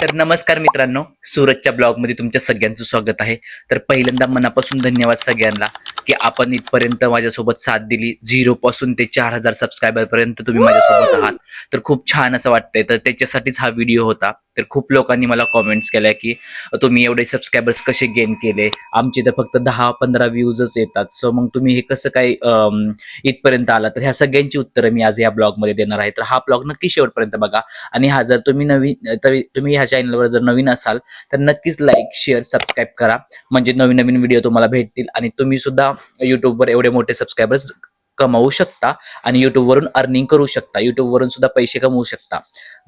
तर नमस्कार मित्रांनो सूरजच्या ब्लॉगमध्ये तुमच्या सगळ्यांचं स्वागत आहे. तर पहिल्यांदा मनापासून धन्यवाद सगळ्यांना. की आपण इथपर्यंत माझ्यासोबत साथ दिली. झिरो पासून ते चार हजार सबस्क्रायबर पर्यंत तुम्ही माझ्यासोबत आहात. तर खूप छान असं वाटतंय. तर त्याच्यासाठीच हा व्हिडिओ होता. तर खूप लोकांनी मला कॉमेंट्स केल्या की तुम्ही एवढे सबस्क्रायबर्स कसे गेन केले? आमचे तर फक्त दहा पंधरा व्ह्यूजच येतात. सो मग तुम्ही हे कसं काय इथपर्यंत आला तर ह्या सगळ्यांची उत्तरं मी आज या ब्लॉगमध्ये देणार आहे. तर हा ब्लॉग नक्की शेवटपर्यंत बघा. आणि हा जर तुम्ही नवीन तरी तुम्ही ह्या चॅनलवर जर नवीन असाल तर नक्कीच लाईक शेअर सबस्क्राईब करा. म्हणजे नवीन नवीन व्हिडिओ तुम्हाला भेटतील. आणि तुम्ही सुद्धा युट्यूबवर एवढे मोठे सबस्क्रायबर्स कमावू शकता आणि युट्यूबवरून अर्निंग करू शकता. युट्यूबवरून सुद्धा पैसे कमवू शकता.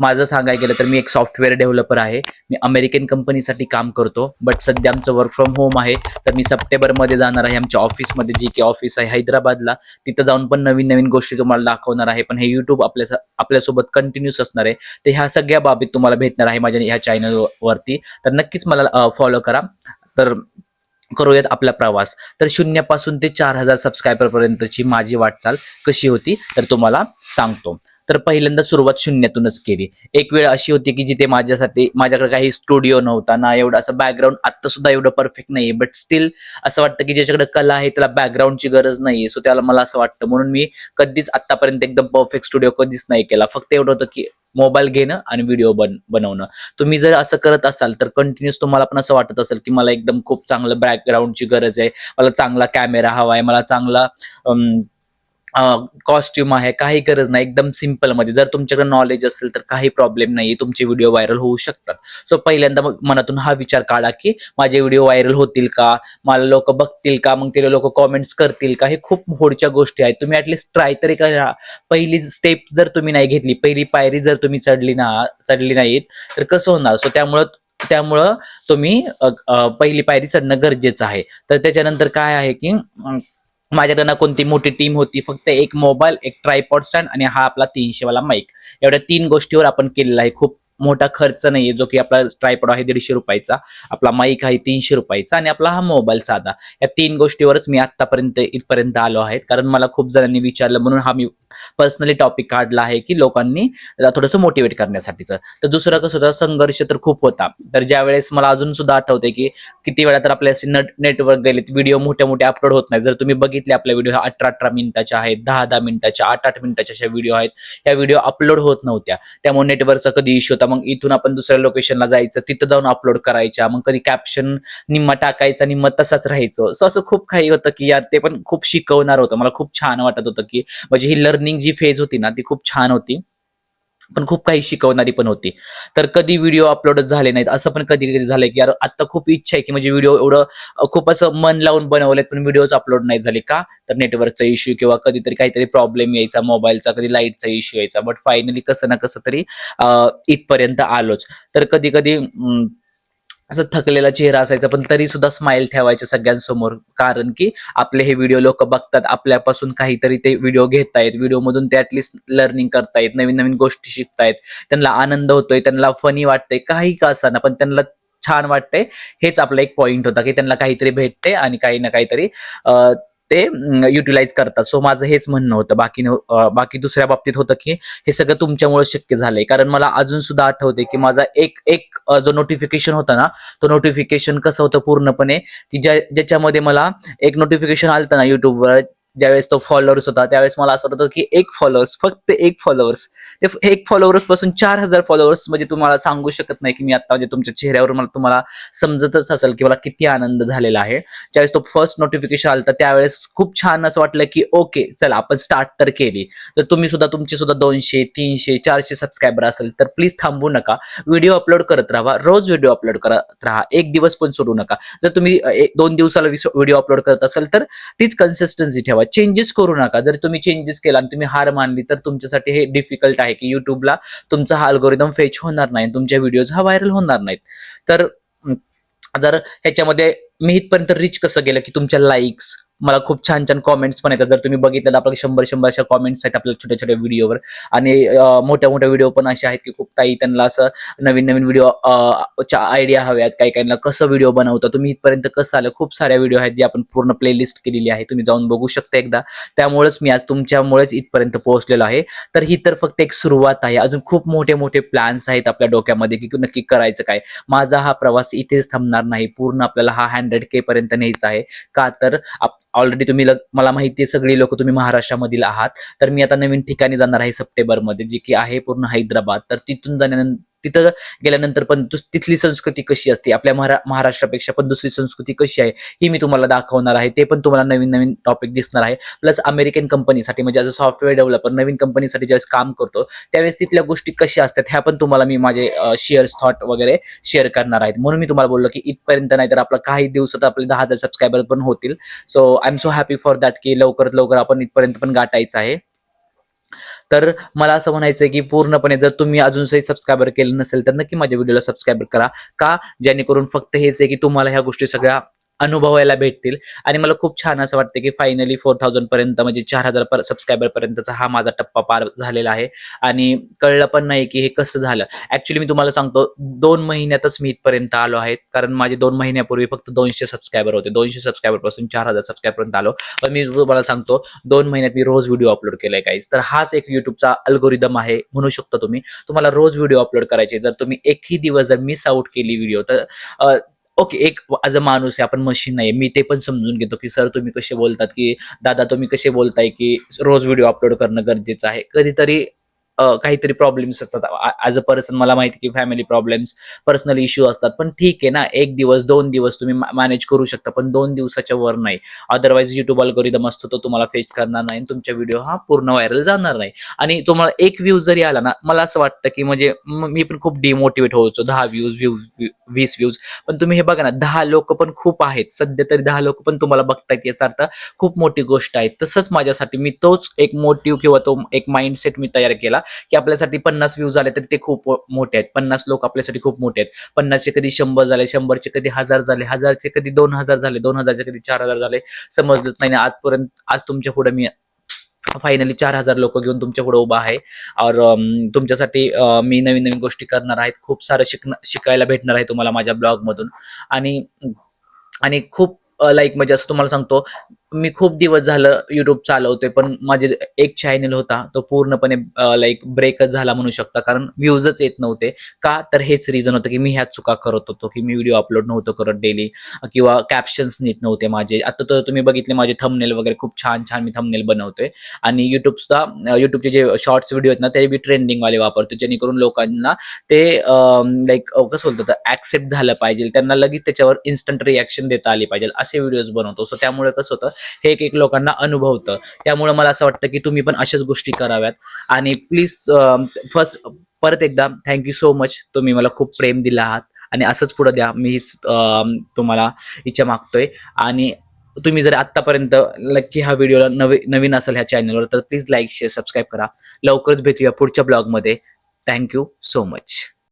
माझं सांगायला गेलं तर मी एक सॉफ्टवेअर डेव्हलपर आहे. मी अमेरिकन कंपनीसाठी काम करतो. बट सध्या आमचं वर्क फ्रॉम होम आहे. तर मी सप्टेंबरमध्ये जाणार आहे. आमच्या ऑफिसमध्ये जी की ऑफिस आहे हैदराबादला तिथं जाऊन पण नवीन नवीन गोष्टी तुम्हाला दाखवणार आहे. पण हे युट्यूब आपल्या आपल्यासोबत कंटिन्यूस असणार आहे. तर ह्या सगळ्या बाबीत तुम्हाला भेटणार आहे माझ्या ह्या चॅनलवरती तर नक्कीच मला फॉलो करा. तर करूयात आपला प्रवास. तर शून्यापासून ते चार हजार सबस्क्रायबर पर्यंतची माझी वाटचाल कशी होती तर तुम्हाला सांगतो. तर पहिल्यांदा सुरुवात शून्यातूनच केली. एक वेळ अशी होती की जिथे माझ्यासाठी माझ्याकडे काही स्टुडिओ नव्हता ना एवढा असं बॅकग्राऊंड आता सुद्धा एवढं परफेक्ट नाहीये. बट स्टील असं वाटतं की ज्याच्याकडे कला आहे त्याला बॅकग्राऊंडची गरज नाहीये. सो त्याला मला असं वाटतं. म्हणून मी कधीच आतापर्यंत एकदम परफेक्ट स्टुडिओ कधीच नाही केला. फक्त एवढं होतं की मोबाईल घेणं आणि व्हिडिओ बन बनवणं. तुम्ही जर असं करत असाल तर कंटिन्युअस तुम्हाला पण असं वाटत असेल की मला एकदम खूप चांगलं बॅकग्राऊंडची गरज आहे. मला चांगला कॅमेरा हवा आहे मला चांगला कॉस्ट्युम आहे काही गरज नाही. एकदम सिंपलमध्ये. जर तुमच्याकडे नॉलेज असेल तर काही प्रॉब्लेम नाही तुमचे व्हिडिओ व्हायरल होऊ शकतात. सो पहिल्यांदा मग मनातून हा विचार काढा की माझे व्हिडिओ व्हायरल होतील का? मला लोक बघतील का? मग ते लोक कॉमेंट्स करतील का? हे खूप होडच्या गोष्टी आहेत. तुम्ही ऍटलीस्ट ट्राय तरी करा. पहिली स्टेप जर तुम्ही नाही घेतली पहिली पायरी जर तुम्ही चढली ना चढली नाहीत तर कसं होणार? सो त्यामुळं त्यामुळं तुम्ही पहिली पायरी चढणं गरजेचं आहे. तर त्याच्यानंतर काय आहे की अम, माझ्याकडे ना कोणती मोठी टीम होती फक्त एक मोबाईल एक ट्रायपॉड स्टँड आणि हा आपला तीनशे वाला माईक एवढ्या तीन गोष्टीवर आपण केलेला आहे. खूप मोठा खर्च नाहीये जो की आपला ट्रायपॉड आहे दीडशे रुपयाचा आपला माईक आहे तीनशे रुपयाचा आणि आपला हा मोबाईल साधा. या तीन गोष्टीवरच मी आतापर्यंत इथपर्यंत आलो आहे कारण मला खूप जणांनी विचारलं म्हणून हा मी पर्सनली टॉपिक काढला आहे की लोकांनी थोडंसं मोटिवेट करण्यासाठीचं. तर दुसरं कसं होतं संघर्ष तर खूप होता. तर ज्या वेळेस मला अजून सुद्धा आठवते की किती वेळा तर आपल्या नेट नेटवर्क गेलेत व्हिडिओ मोठे मोठे अपलोड होत नाही जर तुम्ही बघितले आपल्या व्हिडिओ अठरा अठरा मिनिटाच्या आहेत दहा दहा मिनिटाच्या आठ आठ मिनिटाच्या अशा व्हिडिओ आहेत. या व्हिडिओ अपलोड होत नव्हत्या. त्यामुळे नेटवर्कचा कधी इश्यू होता. मग इथून आपण दुसऱ्या लोकेशनला जायचं तिथं जाऊन अपलोड करायच्या मग कधी कॅप्शन निम्मा टाकायचा निम्मा तसाच राहायचं. सो असं खूप काही होतं की यार ते पण खूप शिकवणार होतं. मला खूप छान वाटत होतं की म्हणजे ही लर्निंग जी फेज होती ना ती खूप छान होती. पण खूप काही शिकवणारी पण होती. तर कधी व्हिडिओ अपलोड झाले नाहीत असं पण कधी कधी झालंय की यार आता खूप इच्छा आहे की म्हणजे व्हिडिओ एवढं खूप असं मन लावून बनवलेत पण व्हिडिओज अपलोड नाही झाले का? तर नेटवर्कचा इश्यू किंवा कधीतरी काहीतरी प्रॉब्लेम यायचा मोबाईलचा कधी लाईटचा इश्यू यायचा बट फायनली कसं ना कसं तरी इथपर्यंत आलोच. तर कधी कधी असं थकलेला चेहरा असायचा पण तरी सुद्धा स्माइल ठेवायचे सगळ्यांसमोर. कारण की आपले हे व्हिडिओ लोक बघतात आपल्यापासून काहीतरी ते व्हिडिओ घेतायत. व्हिडिओ मधून ते ऍटलिस्ट लर्निंग करतायत नवीन नवीन गोष्टी शिकतायत. त्यांना आनंद होतोय त्यांना फनी वाटतंय काही का असताना पण त्यांना छान वाटतंय. हेच आपला एक पॉइंट होता की त्यांना काहीतरी भेटते आणि काही ना काहीतरी अं, ते युटिलाइज करतात. सो माझं हेच म्हणणं होतं. बाकी बाकी दुसऱ्या बाबतीत होतं की हे सगळं तुमच्यामुळे शक्य झालंय. कारण मला अजून सुद्धा आठवते की माझा एक एक जो नोटिफिकेशन होता ना तो नोटिफिकेशन कसं होतं पूर्णपणे की ज्या ज्याच्यामध्ये मला एक नोटिफिकेशन आलं ना युट्यूबवर ज्यावेळेस तो फॉलोअर्स होता त्यावेळेस मला असं वाटतं की एक फॉलोअर्स फक्त एक फॉलोअर्स ते एक फॉलोअर्सपासून चार हजार फॉलोअर्स म्हणजे तुम्हाला सांगू शकत नाही की मी आता म्हणजे तुमच्या चेहऱ्यावर मला तुम्हाला समजतच असेल की मला किती आनंद झालेला आहे. ज्यावेळेस तो फर्स्ट नोटिफिकेशन आलं तर त्यावेळेस खूप छान असं वाटलं की ओके चला आपण स्टार्ट तर केली. तर तुम्ही सुद्धा तुमचे सुद्धा दोनशे तीनशे चारशे सबस्क्रायबर असेल तर प्लीज थांबू नका. व्हिडिओ अपलोड करत राहा. रोज व्हिडिओ अपलोड करत राहा. एक दिवस पण सोडू नका. जर तुम्ही एक- दोन दिवसाला व्हिडिओ अपलोड करत असाल तर तीच कन्सिस्टन्सी ठेवा. चेंजेस करू नका. जर तुम्ही चेंजेस केला आणि तुम्ही हार मानली तर तुमच्यासाठी हे डिफिकल्ट आहे की युट्यूबला तुमचा हा अल्गोरिदम फेच होणार नाही. तुमच्या व्हिडिओज हा व्हायरल होणार नाहीत. तर जर ह्याच्यामध्ये मी इथपर्यंत रिच कसं गेलं की तुमच्या लाईक्स मला खूप छान छान कॉमेंट्स पण येतात. जर तुम्ही बघितलं तर आपल्याला शंभर शंभर अशा कॉमेंट्स आहेत आपल्या छोट्या छोट्या व्हिडिओवर आणि मोठ्या मोठ्या व्हिडिओ पण असे आहेत की खूप ताई त्यांना असं नवीन नवीन व्हिडिओ आयडिया हव्यात. काही काहींना कसं व्हिडिओ बनवता तुम्ही इथपर्यंत कसं आलं? खूप साऱ्या व्हिडिओ आहेत जे आपण पूर्ण प्लेलिस्ट केलेली आहे. तुम्ही जाऊन बघू शकता एकदा. त्यामुळेच मी आज तुमच्यामुळेच इथपर्यंत पोहोचलेलो आहे. तर ही तर फक्त एक सुरुवात आहे. अजून खूप मोठे मोठे प्लॅन्स आहेत आपल्या डोक्यामध्ये की नक्की करायचं काय. माझा हा प्रवास इथेच थांबणार नाही. पूर्ण आपल्याला हा हंड्रेड के पर्यंत न्यायचा आहे. का तर ऑलरेडी तुम्ही मला माहिती आहे सगळी लोक तुम्ही महाराष्ट्रामधील आहात. तर मी आता नवीन ठिकाणी जाणार आहे सप्टेंबरमध्ये जे की आहे पूर्ण हैदराबाद. तर तिथून जाण्यानंतर तिथं गेल्यानंतर पण दुस- तिथली संस्कृती कशी असते? आपल्या महारा महाराष्ट्रापेक्षा पण दुसरी संस्कृती कशी आहे? ही मी तुम्हाला दाखवणार आहे. ते पण तुम्हाला नवीन नवीन टॉपिक दिसणार आहे. प्लस अमेरिकन कंपनीसाठी म्हणजे ॲज अ सॉफ्टवेअर डेव्हलपर नवीन कंपनीसाठी ज्यावेळेस काम करतो त्यावेळेस तिथल्या गोष्टी कशा असतात ह्या पण तुम्हाला मी माझे शेअर्स थॉट वगैरे शेअर करणार आहेत. म्हणून मी तुम्हाला बोललो की इथपर्यंत नाही तर आपला काही दिवसात आपले दहा हजार सबस्क्रायबर पण होतील. So I am so happy for that की लवकरात लवकर आपण इथपर्यंत पण गाठायचं आहे. तर मला असं म्हणायचं आहे की पूर्णपणे जर तुम्ही अजूनही सबस्क्रायबर केलं नसेल तर नक्की माझ्या व्हिडिओला सबस्क्राईब करा. का? जेणेकरून फक्त हेच आहे की तुम्हाला ह्या गोष्टी सगळ्या अनुभवायला भेटतील. आणि मला खूप छान असं वाटतं की फायनली फोर थाउजंड पर्यंत म्हणजे चार हजार सबस्क्रायबर पर्यंतचा हा माझा टप्पा पार झालेला आहे. आणि कळलं पण नाही की हे कसं झालं. ऍक्च्युली मी तुम्हाला सांगतो दोन महिन्यातच मी इथपर्यंत आलो आहे. कारण माझे दोन महिन्यापूर्वी फक्त दोनशे सबस्क्रायबर होते. दोनशे सबस्क्रायबरपासून चार हजार सबस्क्रायबर पर्यंत आलो. पण मी तुम्हाला सांगतो दोन महिन्यात मी रोज व्हिडिओ अपलोड केलाय काहीच तर हाच एक युट्यूबचा अल्गोरिदम आहे म्हणू शकता तुम्ही. तुम्हाला रोज व्हिडिओ अपलोड करायचे. जर तुम्ही एकही दिवस जर मिस आउट केली व्हिडिओ तर ओके एक आज अ माणूस आहे आपण मशीन नाही मी ते पण समजून घेतो की सर तुम्ही कसे बोलतात की दादा तुम्ही कसे बोलताय की रोज व्हिडिओ अपलोड करणं गरजेचं आहे. कधीतरी काहीतरी प्रॉब्लेम्स असतात. ॲज अ पर्सन मला माहिती की फॅमिली प्रॉब्लेम्स पर्सनल इश्यू असतात. पण ठीक आहे ना एक दिवस दोन दिवस तुम्ही मॅनेज करू शकता पण दोन दिवसाच्या वर नाही. अदरवाईज युट्यूब अल्गोरिदम असतो तो तुम्हाला फेस करणार नाही तुमचा व्हिडिओ हा पूर्ण व्हायरल जाणार नाही. आणि तुम्हाला एक व्ह्यू जरी आला ना मला असं वाटतं की म्हणजे मी पण खूप डिमोटिवेट होतो दहा व्ह्यूज व्ह्यूज वीस व्ह्यूज पण तुम्ही हे बघा ना दहा लोक पण खूप आहेत. सध्या तरी दहा लोक पण तुम्हाला बघतायत याचा अर्थ खूप मोठी गोष्ट आहे. तसंच माझ्यासाठी मी तोच एक मोटिव्ह किंवा तो एक माइंडसेट मी तयार केला. की आपल्यासाठी पन्नास व्ह्यूज आले तर ते खूप मोठे आहेत. पन्नास लोक आपल्यासाठी खूप मोठे आहेत. पन्नासचे कधी शंभर झाले शंभरचे कधी हजार झाले हजारचे कधी दोन हजार झाले दोन हजारचे कधी चार हजार झाले. समजलंच नाही. आजपर्यंत आज तुमच्यापुढे मी फायनली चार हजार लोक घेऊन तुमच्यापुढे उभा आहे. और तुमच्यासाठी मी नवीन नवीन गोष्टी करणार आहेत खूप सारं शिकणं शिकायला भेटणार आहे तुम्हाला माझ्या ब्लॉगमधून आणि आणि खूप लाईक म्हणजे असं तुम्हाला सांगतो मी खूप दिवस झालं युट्यूब चालवतोय पण माझे एक चॅनल होता तो पूर्णपणे लाईक ब्रेकच झाला म्हणू शकता कारण व्ह्यूजच येत नव्हते. का? तर हेच रिझन होतं की मी ह्याच चुका करत होतो की मी व्हिडिओ अपलोड नव्हतो करत डेली किंवा कॅप्शन्स नीट नव्हते माझे. आता तर तुम्ही बघितले माझे थंबनेल वगैरे खूप छान छान मी थंबनेल बनवतोय. आणि युट्यूब सुद्धा युट्यूबचे जे शॉर्ट्स व्हिडिओ आहेत ना ते बी ट्रेंडिंगवाले वापरतो जेणेकरून लोकांना ते लाईक कसं बोलतात ऍक्सेप्ट झालं पाहिजे. त्यांना लगेच त्याच्यावर इन्स्टंट रिॲक्शन देता आली पाहिजे. असे व्हिडिओज बनवतो. सो त्यामुळे कसं होतं हे एक एक लोकांना अनुभवतं. त्यामुळे मला असं वाटतं की तुम्ही पण अशाच गोष्टी कराव्यात. आणि प्लीज फर्स्ट परत एकदा थँक्यू सो मच तुम्ही मला खूप प्रेम दिला आहात. आणि असंच पुढं द्या. मी तुम्हाला इच्छा मागतोय. आणि तुम्ही जर आतापर्यंत नक्की हा व्हिडिओला नवी नवीन असेल ह्या चॅनलवर तर प्लीज लाईक शेअर सबस्क्राईब करा. लवकरच भेटूया पुढच्या ब्लॉगमध्ये थँक्यू सो मच